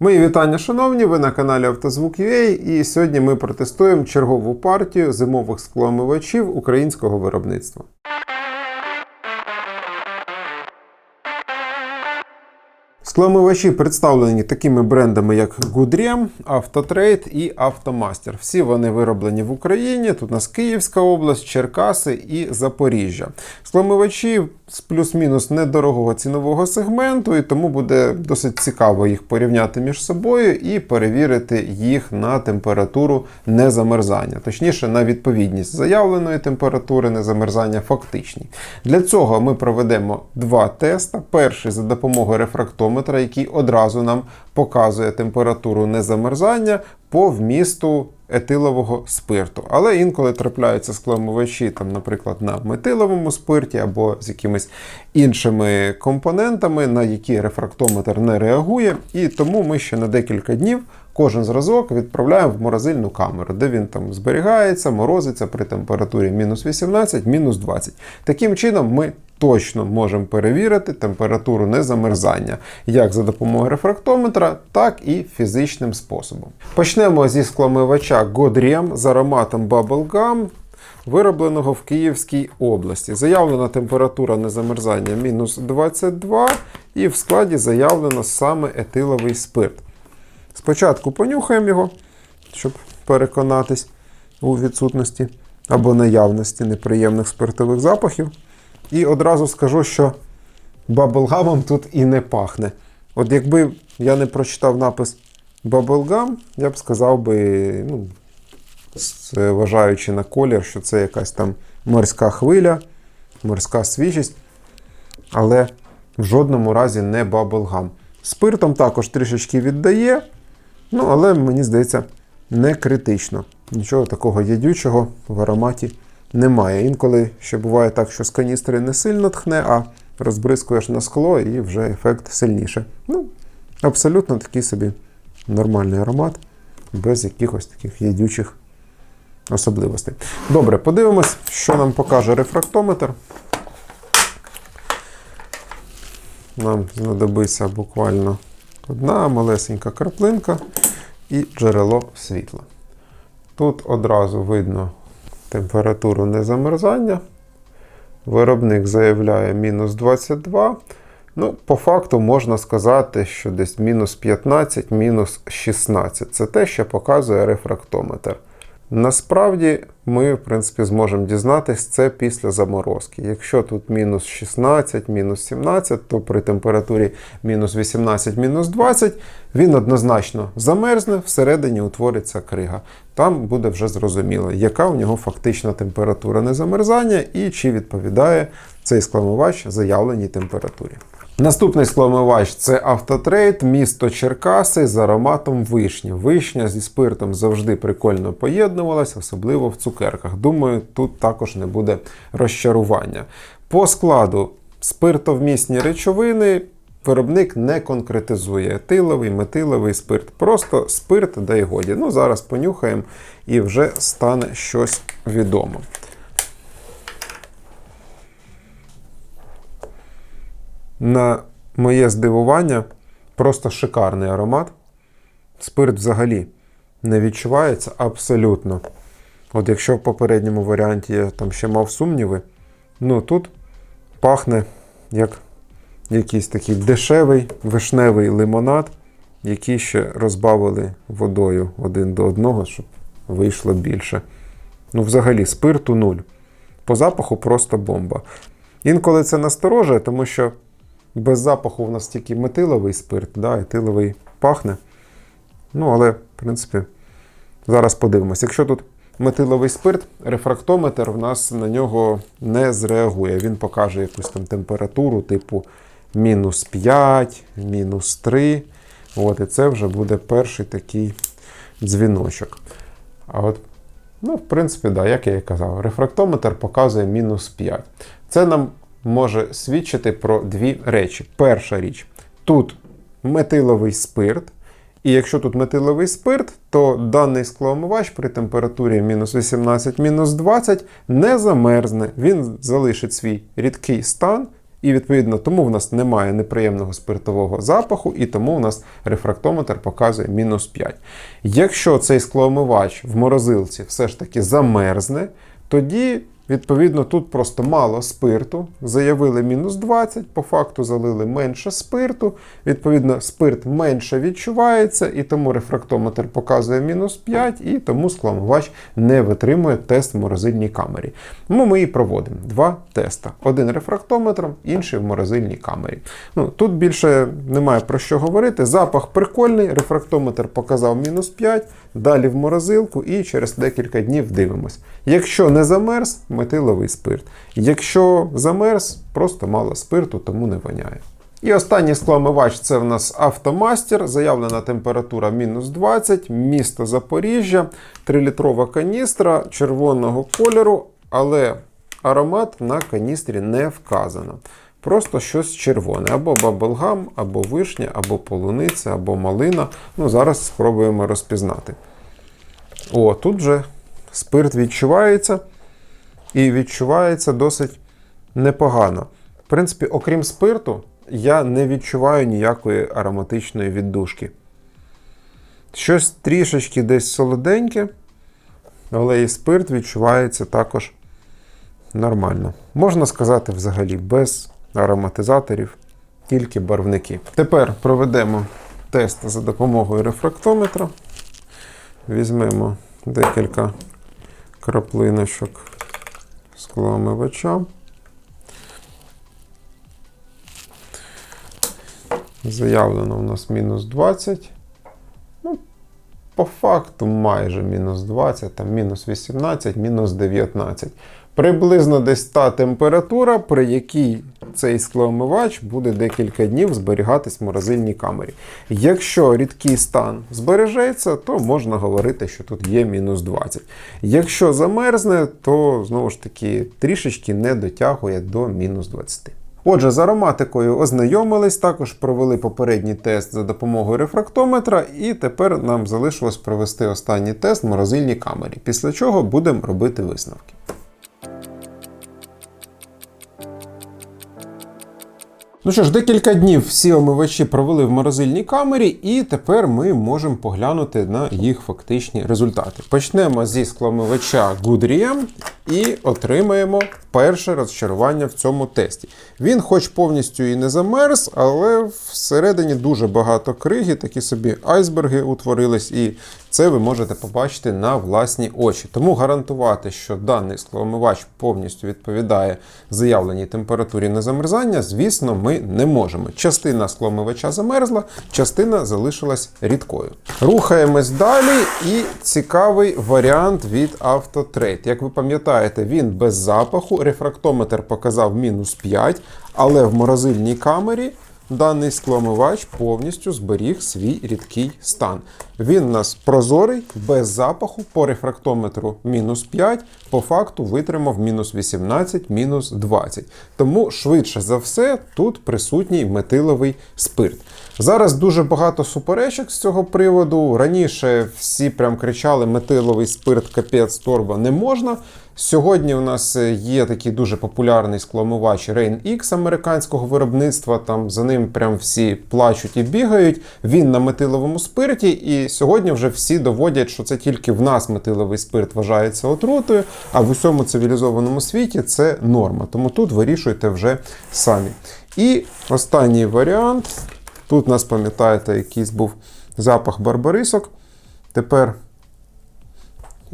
Мої вітання, шановні! Ви на каналі Автозвук.ua і сьогодні ми протестуємо чергову партію зимових скломивачів українського виробництва. Скломивачі представлені такими брендами, як Goodrem, Autotrade і Автомастер. Всі вони вироблені в Україні. Тут у нас Київська область, Черкаси і Запоріжжя. Скломивачі з плюс-мінус недорогого цінового сегменту, і тому буде досить цікаво їх порівняти між собою і перевірити їх на температуру незамерзання, точніше на відповідність заявленої температури незамерзання фактичній. Для цього ми проведемо два теста. Перший за допомогою рефрактометра, який одразу нам показує температуру незамерзання по вмісту етилового спирту. Але інколи трапляються скламувачі, там, наприклад, на метиловому спирті або з якимись іншими компонентами, на які рефрактометр не реагує. І тому ми ще на декілька днів кожен зразок відправляємо в морозильну камеру, де він там зберігається, морозиться при температурі мінус 18, мінус 20. Таким чином ми точно можемо перевірити температуру незамерзання як за допомогою рефрактометра, так і фізичним способом. Почнемо зі скломивача Godrem з ароматом Bubblegum. Виробленого в Київській області. Заявлена температура незамерзання мінус 22, і в складі заявлено саме етиловий спирт. Спочатку понюхаємо його, щоб переконатись у відсутності або наявності неприємних спиртових запахів. І одразу скажу, що баблгамом тут і не пахне. От якби я не прочитав напис баблгам, я б сказав би, ну, з- вважаючи на колір, що це якась там морська хвиля, морська свіжість, але в жодному разі не баблгам. Спиртом також трішечки віддає, ну, але мені здається, не критично. Нічого такого ядючого в ароматі немає. Інколи ще буває так, що з каністри не сильно тхне, а розбризкуєш на скло і вже ефект сильніше. Ну, абсолютно такий собі нормальний аромат, без якихось таких ядючих особливостей. Добре, подивимось, що нам покаже рефрактометр. Нам знадобиться буквально одна малесенька краплинка і джерело світла. Тут одразу видно температуру незамерзання. Виробник заявляє мінус 22. Ну, по факту можна сказати, що десь мінус 15, мінус 16. Це те, що показує рефрактометр. Насправді ми, в принципі, зможемо дізнатись це після заморозки. Якщо тут мінус 16, мінус 17, то при температурі мінус 18, мінус 20 він однозначно замерзне, всередині утвориться крига. Там буде вже зрозуміло, яка у нього фактична температура незамерзання і чи відповідає цей скламувач заявленій температурі. Наступний скломивач це автотрейд, місто Черкаси з ароматом вишні. Вишня зі спиртом завжди прикольно поєднувалась, особливо в цукерках. Думаю, тут також не буде розчарування. По складу спиртовмісні речовини. Виробник не конкретизує етиловий, метиловий спирт. Просто спирт да й годі. Ну, зараз понюхаємо і вже стане щось відомо. На моє здивування, просто шикарний аромат. Спирт взагалі не відчувається абсолютно. От якщо в попередньому варіанті я там ще мав сумніви, ну тут пахне як якийсь такий дешевий вишневий лимонад, який ще розбавили водою один до одного, щоб вийшло більше. Ну, взагалі, спирту нуль. По запаху просто бомба. Інколи це насторожує, тому що без запаху в нас тільки метиловий спирт, да, етиловий пахне. Ну, але, в принципі, зараз подивимось. Якщо тут метиловий спирт, рефрактометр в нас на нього не зреагує. Він покаже якусь там температуру, типу мінус 5, мінус 3. От, і це вже буде перший такий дзвіночок. А от, ну, в принципі, да, як я і казав, рефрактометр показує мінус 5. Це нам може свідчити про дві речі. Перша річ, тут метиловий спирт. І якщо тут метиловий спирт, то даний склоомивач при температурі мінус 18, мінус 20 не замерзне. Він залишить свій рідкий стан І відповідно тому в нас немає неприємного спиртового запаху, і тому в нас рефрактометр показує мінус 5. Якщо цей склоомивач в морозилці все ж таки замерзне, тоді Відповідно, тут просто мало спирту. Заявили мінус 20, по факту залили менше спирту. Відповідно, спирт менше відчувається, і тому рефрактометр показує мінус 5, і тому скламувач не витримує тест в морозильній камері. Тому ми і проводимо два теста: один рефрактометром, інший в морозильній камері. Ну, Тут більше немає про що говорити. Запах прикольний, рефрактометр показав мінус 5, далі в морозилку і через декілька днів дивимось. Якщо не замерз, метиловий спирт. Якщо замерз, просто мало спирту, тому не воняє. І останній скломивач це в нас автомастер. Заявлена температура мінус 20, місто Запоріжжя, 3-літрова каністра червоного кольору, але аромат на каністрі не вказано. Просто щось червоне, або баблгам, або вишня, або полуниця, або малина. Ну, Зараз спробуємо розпізнати. О, тут вже спирт відчувається і відчувається досить непогано. В принципі, окрім спирту, я не відчуваю ніякої ароматичної віддушки. Щось трішечки десь солоденьке, але і спирт відчувається також нормально. Можна сказати, взагалі, без ароматизаторів, тільки барвники. Тепер проведемо тест за допомогою рефрактометра. Візьмемо декілька краплиночок склоомивача. Заявлено у нас мінус 20. Ну, по факту майже мінус 20, там мінус 18, мінус 19. Приблизно десь та температура, при якій цей склоомивач буде декілька днів зберігатись в морозильній камері. Якщо рідкий стан збережеться, то можна говорити, що тут є мінус 20. Якщо замерзне, то знову ж таки трішечки не дотягує до мінус 20. Отже, з ароматикою ознайомились, також провели попередній тест за допомогою рефрактометра, і тепер нам залишилось провести останній тест в морозильній камері, після чого будемо робити висновки. Ну що ж, декілька днів всі омивачі провели в морозильній камері, і тепер ми можемо поглянути на їх фактичні результати. Почнемо зі скломивача Goodriem і отримаємо перше розчарування в цьому тесті. Він, хоч повністю і не замерз, але всередині дуже багато криги, такі собі айсберги утворились, і це ви можете побачити на власні очі. Тому гарантувати, що даний склоомивач повністю відповідає заявленій температурі незамерзання, звісно, ми не можемо. Частина склоомивача замерзла, частина залишилась рідкою. Рухаємось далі, і цікавий варіант від Autotrade. Як ви пам'ятаєте, він без запаху, рефрактометр показав мінус 5, але в морозильній камері даний скломивач повністю зберіг свій рідкий стан. Він у нас прозорий, без запаху, по рефрактометру мінус 5, по факту витримав мінус 18, мінус 20. Тому, швидше за все, тут присутній метиловий спирт. Зараз дуже багато суперечок з цього приводу. Раніше всі прям кричали: метиловий спирт, капець, торба не можна. Сьогодні у нас є такий дуже популярний скломивач Rain X американського виробництва. Там за ним прям всі плачуть і бігають. Він на метиловому спирті, і сьогодні вже всі доводять, що це тільки в нас метиловий спирт вважається отрутою, а в усьому цивілізованому світі це норма. Тому тут вирішуйте вже самі. І останній варіант. Тут нас, пам'ятаєте, якийсь був запах барбарисок. Тепер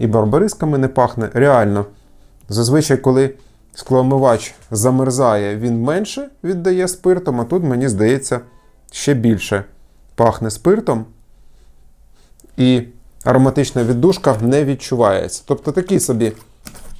і барбарисками не пахне. Реально, зазвичай, коли склоомивач замерзає, він менше віддає спиртом, а тут, мені здається, ще більше пахне спиртом. І ароматична віддушка не відчувається. Тобто такий собі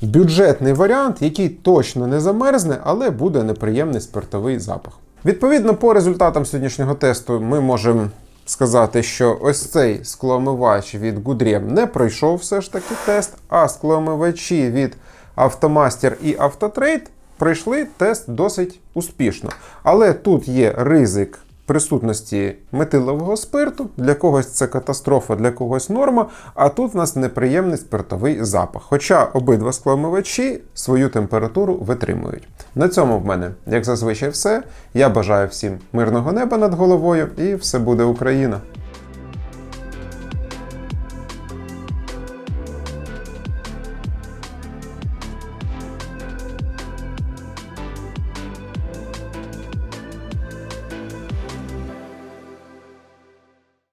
бюджетний варіант, який точно не замерзне, але буде неприємний спиртовий запах. Відповідно, по результатам сьогоднішнього тесту ми можемо сказати, що ось цей скломивач від Goodrem не пройшов все ж таки тест, а скломивачі від Автомастер і Автотрейд пройшли тест досить успішно. Але тут є ризик присутності метилового спирту. Для когось це катастрофа, для когось норма. А тут в нас неприємний спиртовий запах. Хоча обидва скломивачі свою температуру витримують. На цьому в мене, як зазвичай, все. Я бажаю всім мирного неба над головою і все буде Україна!